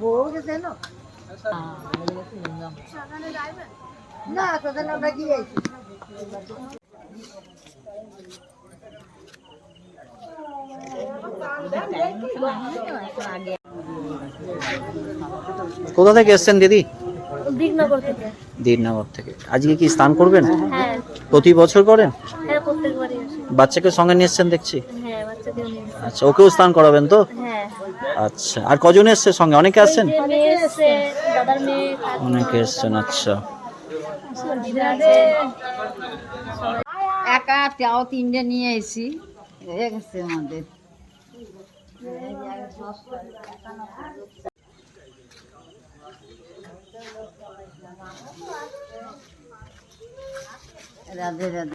বউ গেছে না? না তোদের আমরা গিয়ে কোথা থেকে এসছেন দিদি? দীরনগর থেকে। আজকে কি স্নান করবেন? হ্যাঁ। প্রতি বছর করেন? হ্যাঁ বাচ্চাকে সঙ্গে নিয়ে এসছেন দেখছি। আচ্ছা ওকেও স্নান করাবেন তো? হ্যাঁ। আচ্ছা আর কজন এসছে সঙ্গে? অনেকে আসছেন অনেকে এসছেন আচ্ছা। একা তাও তিনটে নিয়ে এসি হয়ে গেছে আমাদের। রাধে রাধে।